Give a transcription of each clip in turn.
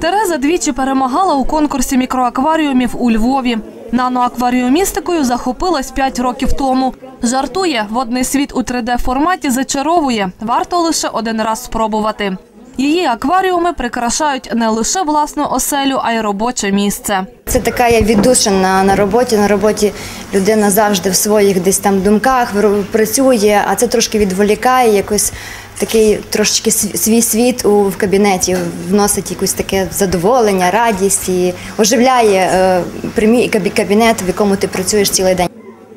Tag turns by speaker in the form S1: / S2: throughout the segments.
S1: Тереза двічі перемагала у конкурсі мікроакваріумів у Львові. Наноакваріумістикою захопилась 5 років тому. Жартує, водний світ у 3D-форматі зачаровує. Варто лише один раз спробувати. Її акваріуми прикрашають не лише власну оселю, а й робоче місце.
S2: Це така я віддушина на роботі. На роботі людина завжди в своїх десь там думках працює, а це трошки відволікає, якось такий трошечки свій світ у в кабінеті вносить якусь таке задоволення, радість і оживляє е, кабі- кабінет, в якому ти працюєш цілий день.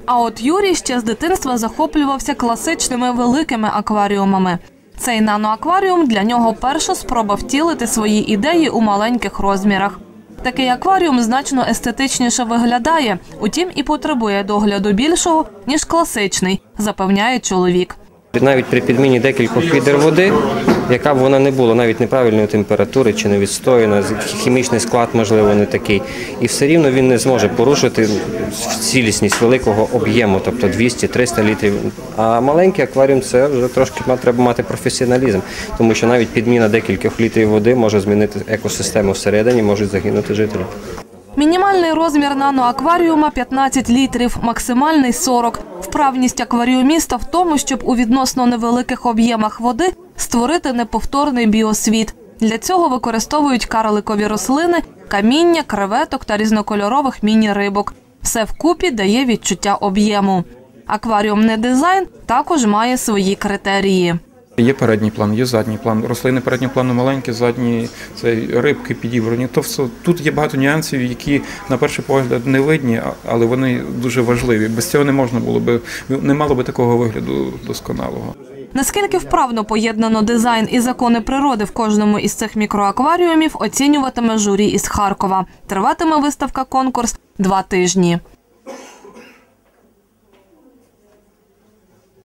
S1: А от Юрій ще з дитинства захоплювався класичними великими акваріумами. Цей наноакваріум для нього перша спроба втілити свої ідеї у маленьких розмірах. Такий акваріум значно естетичніше виглядає, утім і потребує догляду більшого, ніж класичний, запевняє чоловік.
S3: Навіть при підміні декількох відер води, яка б вона не була, навіть неправильної температури чи не відстояна, хімічний склад, можливо, не такий. І все рівно він не зможе порушити цілісність великого об'єму, тобто 200-300 літрів. А маленький акваріум це вже трошки треба мати професіоналізм, тому що навіть підміна декількох літрів води може змінити екосистему всередині, можуть загинути жителі.
S1: Мінімальний розмір наноакваріума 15 літрів, максимальний 40. Вправність акваріуміста в тому, щоб у відносно невеликих об'ємах води створити неповторний біосвіт. Для цього використовують карликові рослини, каміння, креветок та різнокольорових міні-рибок. Все вкупі дає відчуття об'єму. Акваріумний дизайн також має свої критерії.
S4: Є передній план, є задній план. Рослини переднього плану маленькі, задні це рибки підібрані. Тобто тут є багато нюансів, які на перший погляд не видні, але вони дуже важливі. Без цього не можна було би не мало би такого вигляду досконалого.
S1: Наскільки вправно поєднано дизайн і закони природи в кожному із цих мікроакваріумів, оцінюватиме журі із Харкова. Триватиме виставка конкурс два тижні.